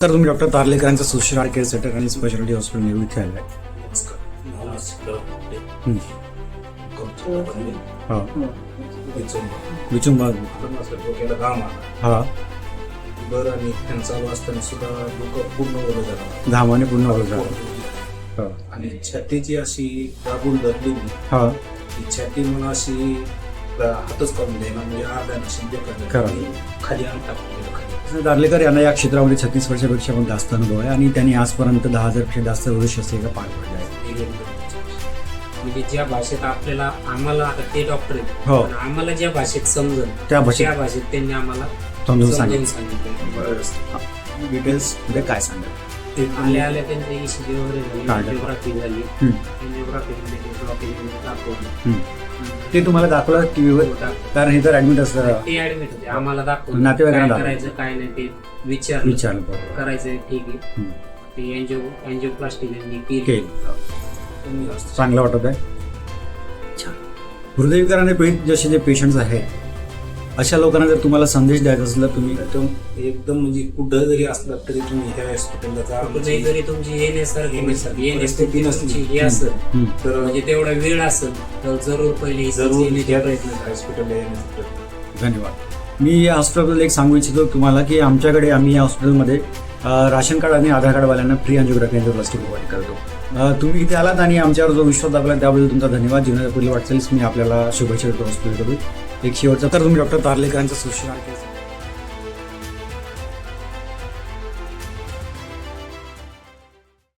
तर तुम्ही डॉक्टर तारलेकरांचं सुश्रार केअर सेंटर आणि स्पेशालिटी हॉस्पिटल नेहरू इथे आलाय हं. हा विचुंबा. हा. बरं आणि चालू असताना सुद्धा डोकं पूर्ण ओलं झालं घामाने पूर्ण होत झालं हा. आणि छातीची अशी दाबून धरली मी. हा. ती छाती म्हणून अशी हातच काढून द्यायला म्हणजे अर्ध्या नशीब खरं. खाली अंग टाकून दार्लेकर यांना या क्षेत्रामध्ये छत्तीस वर्षापेक्षा पण जास्त अनुभव आहे आणि त्यांनी आजपर्यंत दहा हजारपेक्षा जास्त वर्ष सेवा पार पडले आहे म्हणजे ज्या भाषेत आपल्याला आम्हाला आता ते डॉक्टर आहेत हो. पण आम्हाला ज्या भाषेत समजल त्या भाषेत त्या भाषेत त्यांनी आम्हाला समजून समजून सांगितलं. सांगितलं. डिटेल्समध्ये काय सांगा ते आल्या आल्या त्यांची ईसीजी वगैरे झाली काढलं. एंजिओग्राफी झाली हं. ब्लॉकेज दाखवलं हं. ते तुम्हाला दाखवलं टीव्हीवर कारण हे तर ऍडमिट असतं ते ऍडमिट होते आम्हाला दाखवलं नातेवाईकांना काय दाखवलं. करायचं काय नाही ते विचारलं विचारलं बरोबर. करायचं ठीक आहे हं. ते एनजिओ एनजिओप्लास्टिक यांनी केली असता. चांगलं वाटत आहे हृदयविकाराने पीडित जसे जे पेशंट्स आहेत अशा लोकांना जर तुम्हाला संदेश द्यायचा असला तुम्ही एकदम एकदम म्हणजे कुठं जरी असला तरी तुम्ही ह्या हॉस्पिटलला जा. कुठेही जरी तुमची नसली. हे असेल हं. तर म्हणजे तेवढा वेळ असेल तर जरूर पहिले जरूर प्रयत्न हॉस्पिटलला येण्याचा धन्यवाद. मी या हॉस्पिटलबद्दल एक सांगू इच्छितो तुम्हाला की आमच्याकडे आम्ही या हॉस्पिटलमध्ये राशन कार्ड आणि आधार कार्डवाल्यांना फ्री अँजिओग्राफी अँजिओप्लास्टी प्रोव्हाइड करतो. तुम्ही इथे आलात आणि आमच्यावर जो विश्वास दाखवला त्याबद्दल तुमचा धन्यवाद. जीवनाच्या पुढील वाटचालीस मी आपल्याला शुभेच्छा देतो हॉस्पिटलकडून. एक शेवटचा तर तुम्ही डॉक्टर तारलेकरांचा सुश्रार केअर